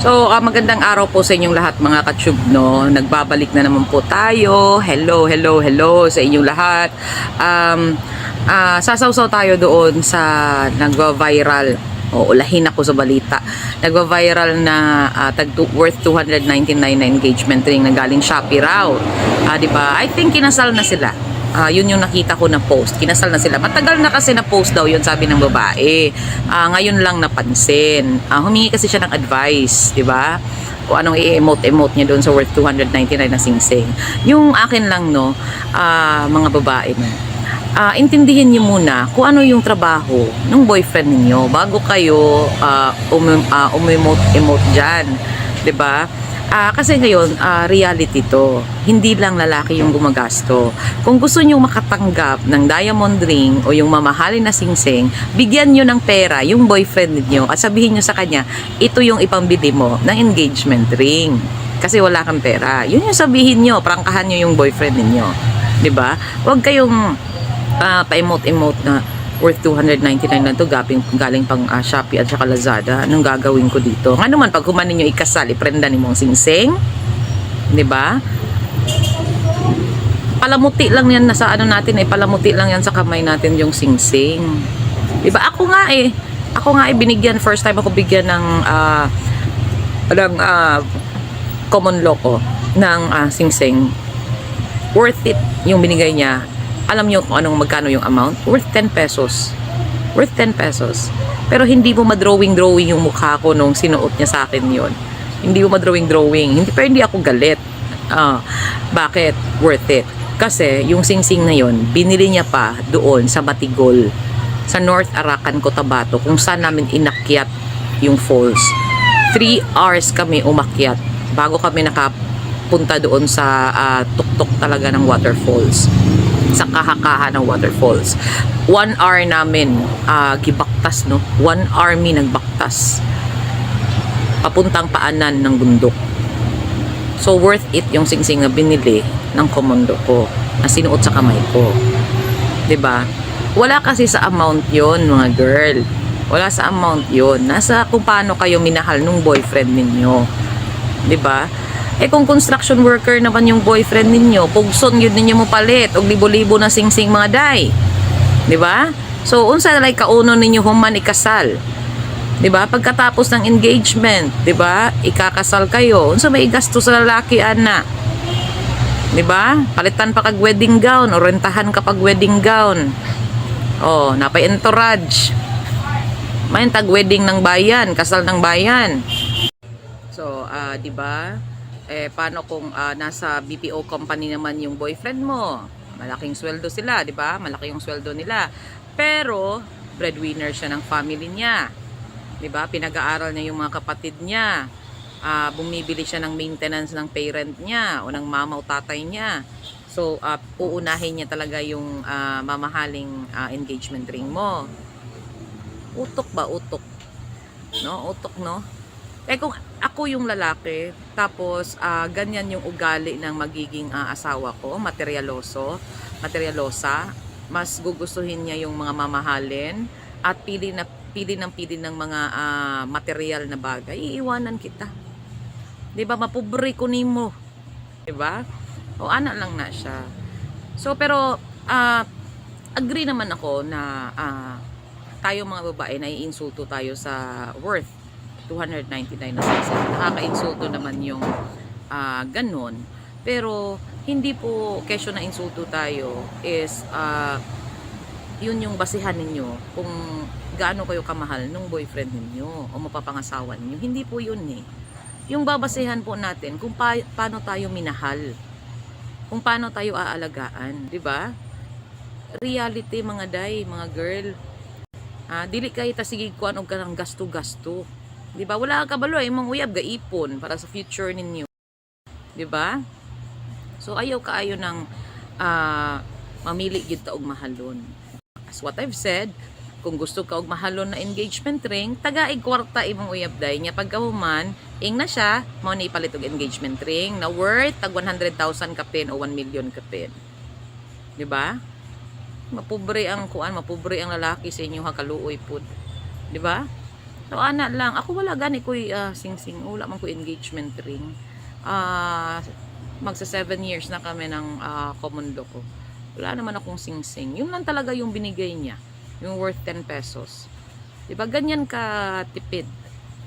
So, ah, magandang araw po sa inyong lahat mga katsyub, no? Nagbabalik na naman po tayo. Hello, hello, hello sa inyong lahat. Um, ah, sasawsaw tayo doon sa nagva-viral. O, ulahin ako sa balita. Nagva-viral na ah, tag worth 299 na engagement ring na galing Shopee raw. Ah, di ba? I think kinasal na sila. Ah, yun yung nakita ko na post. Kinasal na sila. Matagal na kasi na post daw yun sabi ng babae. Ah, ngayon lang napansin. Ah, humingi kasi siya ng advice, 'di ba? O anong i-emote-emote niya doon sa worth 299 na singsing. Yung akin lang no, ah, mga babae no. Ah, intindihin niyo muna kung ano yung trabaho ng boyfriend ninyo bago kayo ah, um, ah, umemote-emote diyan, 'di ba? Ah, kasi ngayon, ah, reality to. Hindi lang lalaki yung gumagasto. Kung gusto nyo makatanggap ng diamond ring o yung mamahalin na singsing, bigyan nyo ng pera yung boyfriend niyo at sabihin nyo sa kanya, ito yung ipambili mo ng engagement ring. Kasi wala kang pera. Yun yung sabihin nyo, prangkahan nyo yung boyfriend ninyo. ba? Huwag kayong ah, pa-emote-emote na worth 299 lang to galing, galing pang ah, Shopee at saka Lazada. Anong gagawin ko dito? Nga naman, pag kumanin nyo ikasal, iprenda ni mong singsing. 'Di ba? Palamuti lang yan nasa ano natin eh, palamuti lang yan sa kamay natin yung singsing. 'Di ba? Ako nga eh. Ako nga eh binigyan first time ako bigyan ng ah ng ah, common law ko ng ah, singsing. Worth it yung binigay niya. Alam niyo kung anong magkano yung amount? Worth 10 pesos. Worth 10 pesos. Pero hindi mo madrawing-drawing yung mukha ko nung sinuot niya sa akin yon. Hindi mo madrawing-drawing. Hindi, pero hindi ako galit. Ah, bakit? Worth it. Kasi yung singsing na yon, binili niya pa doon sa Batigol, sa North Arakan, Cotabato, kung saan namin inakyat yung falls. 3 hours kami umakyat bago kami nakapunta doon sa ah, tuktok talaga ng waterfalls sa kahakahan ng waterfalls. One hour namin ah, gibaktas, no? One army nagbaktas. Papuntang paanan ng bundok. So, worth it yung singsing na binili ng komando ko na sinuot sa kamay ko. ba? Wala kasi sa amount yon mga girl. Wala sa amount yon Nasa kung paano kayo minahal nung boyfriend ninyo. 'Di ba? Eh kung construction worker naman yung boyfriend ninyo, pugson yun ninyo mo palit og libo-libo na singsing mga day. 'Di ba? So unsa lay kauno ninyo human ikasal? 'Di ba? Pagkatapos ng engagement, 'di ba? Ikakasal kayo. Unsa may gasto sa lalaki ana? 'Di ba? Palitan pa kag wedding gown o rentahan ka pag wedding gown. Oh, napay entourage. May tag wedding ng bayan, kasal ng bayan. So, ah, 'di ba? Eh paano kung ah, nasa BPO company naman yung boyfriend mo? Malaking sweldo sila, 'di ba? Malaki yung sweldo nila. Pero breadwinner siya ng family niya. 'Di ba? Pinag-aaral niya yung mga kapatid niya. Ah, bumibili siya ng maintenance ng parent niya o ng mama o tatay niya. So, ah, uunahin niya talaga yung ah, mamahaling ah, engagement ring mo. Utok ba? Utok. No? Utok, no? Eh kung ako yung lalaki, tapos ah, ganyan yung ugali ng magiging ah, asawa ko, materialoso, materialosa, mas gugustuhin niya yung mga mamahalin at pili na pili ng pili ng mga ah, material na bagay, iiwanan kita. 'Di ba? Mapobre ko nimo. 'Di ba? O ana lang na siya. So pero ah, agree naman ako na ah, tayo mga babae na iinsulto tayo sa worth 299 na size. Nakaka-insulto naman yung ah, ganon. Pero hindi po kesyo na insulto tayo is ah, yun yung basihan ninyo kung gaano kayo kamahal nung boyfriend ninyo o mapapangasawa ninyo. Hindi po yun eh. Yung babasehan po natin kung pa- paano tayo minahal. Kung paano tayo aalagaan. ba? Reality mga day, mga girl. Ah, dili kay ta sige kuan og kanang gasto-gasto. 'Di ba? Wala ka kabalo imong uyab ga ipon para sa future ninyo. 'Di ba? So ayaw kaayo ng ah, mamili ta og mahalon. As what I've said, kung gusto ka og mahalon na engagement ring, tagaig kwarta imong uyab day nya pagkahuman, ing na siya, mao ni ipalit og engagement ring na worth tag 100,000 kapin o 1 million kapin. 'Di ba? Mapobre ang kuan, mapobre ang lalaki sa inyo ha kaluoy pud. 'Di ba? So, ana lang. Ako wala gani ko uh, sing-sing. Wala man ko engagement ring. Ah, magsa 7 years na kami ng ah, common law ko. Wala naman akong sing-sing. Yun lang talaga yung binigay niya. Yung worth 10 pesos. Diba? Ganyan ka tipid.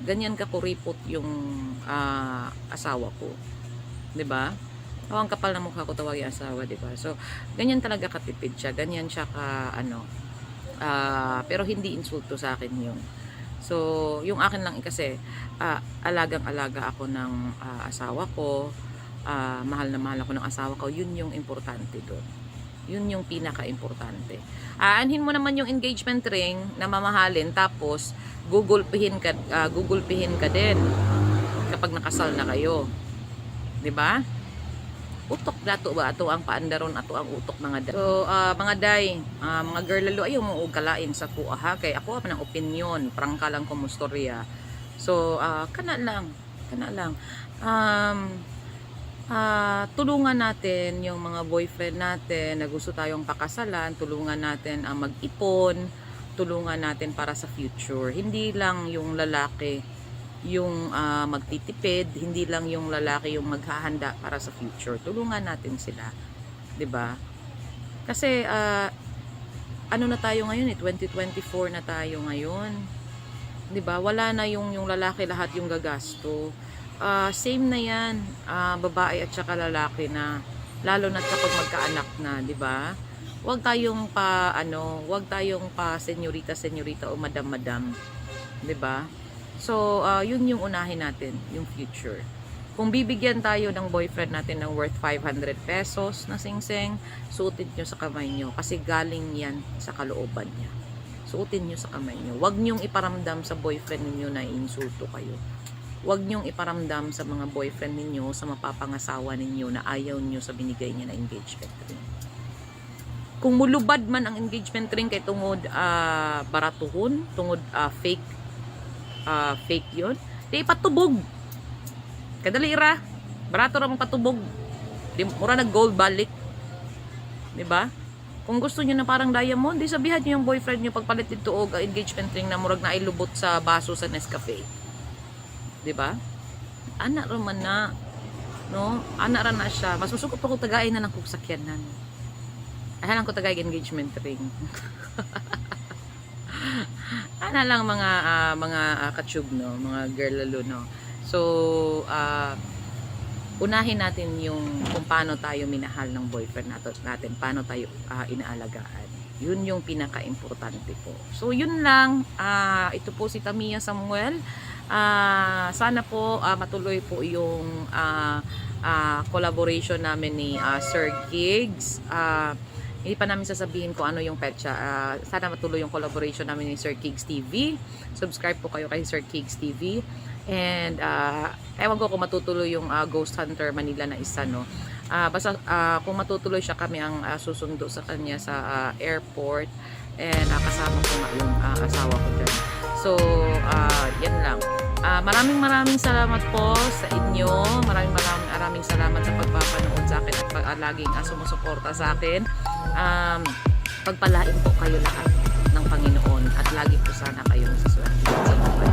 Ganyan ka kuripot yung ah, asawa ko. Diba? Awang kapal na mukha ko tawag yung asawa, diba? So, ganyan talaga katipid siya. Ganyan siya ka, ano, ah, pero hindi insulto sa akin yung So, yung akin lang kasi, ah, alagang-alaga ako ng ah, asawa ko, ah, mahal na mahal ako ng asawa ko, yun yung importante doon. Yun yung pinaka-importante. Aanhin mo naman yung engagement ring na mamahalin, tapos gugulpihin ka, ah, gugulpihin ka din kapag nakasal na kayo. 'Di ba? Utok dato ba ato ang paandaron ato ang utok mga day. So ah, mga day, ah, mga girl lalo ayaw mo og kalain sa kuha ha kay ako man ang opinion, prangka lang ko mustorya. So ah, kana lang, kana lang. Um ah, tulungan natin yung mga boyfriend natin na gusto tayong pakasalan, tulungan natin ang mag-ipon, tulungan natin para sa future. Hindi lang yung lalaki yung ah, magtitipid, hindi lang yung lalaki yung maghahanda para sa future. Tulungan natin sila. 'Di ba? Kasi ah, ano na tayo ngayon eh, 2024 na tayo ngayon. 'Di ba? Wala na yung yung lalaki lahat yung gagasto. Ah, same na 'yan, ah, babae at saka lalaki na lalo na kapag magkaanak na, 'di ba? Huwag tayong pa ano, huwag tayong pa senyorita senyorita o madam madam, 'di ba? So, ah, yun yung unahin natin, yung future. Kung bibigyan tayo ng boyfriend natin ng worth 500 pesos na singseng, suotin nyo sa kamay nyo kasi galing yan sa kalooban niya. Suotin nyo sa kamay nyo. Huwag nyong iparamdam sa boyfriend ninyo na insulto kayo. Huwag nyong iparamdam sa mga boyfriend ninyo, sa mapapangasawa ninyo na ayaw nyo sa binigay niya na engagement ring. Kung mulubad man ang engagement ring kay tungod ah, baratuhon, tungod ah, fake ah, fake yun, di patubog. Kadali ira. Barato ra mong patubog. Di mura nag gold balik. 'Di ba? Kung gusto niyo na parang diamond, di sabihan niyo yung boyfriend niyo pagpalit dito og engagement ring na murag na ilubot sa baso sa Nescafe. 'Di ba? Ana ra man na. No? Ana ra na siya. Mas musukot pa ko tagay na ng kuksakyanan. Ayan lang ko tagay engagement ring. ana lang mga ah, mga uh, no, mga girl lalo no. So, ah, unahin natin yung kung paano tayo minahal ng boyfriend natin, natin paano tayo ah, inaalagaan. Yun yung pinaka-importante po. So, yun lang. Ah, ito po si Tamia Samuel. Ah, sana po ah, matuloy po yung ah, ah, collaboration namin ni ah, Sir Gigs. Ah, hindi pa namin sasabihin kung ano yung petsa. Ah, sana matuloy yung collaboration namin ni Sir Kigs TV. Subscribe po kayo kay Sir Kigs TV. And uh, ewan ko kung matutuloy yung ah, Ghost Hunter Manila na isa, no? Ah, basta ah, kung matutuloy siya kami ang ah, susundo sa kanya sa ah, airport. And ah, kasama ko nga yung ah, asawa ko dyan. So, ah, yan lang. Ah, maraming maraming salamat po sa inyo. Maraming maraming maraming salamat sa pagpapanood sa akin at pag, ah, laging ah, sumusuporta sa akin. Um, pagpalain po kayo lahat ng Panginoon at lagi po sana kayong sa swerte.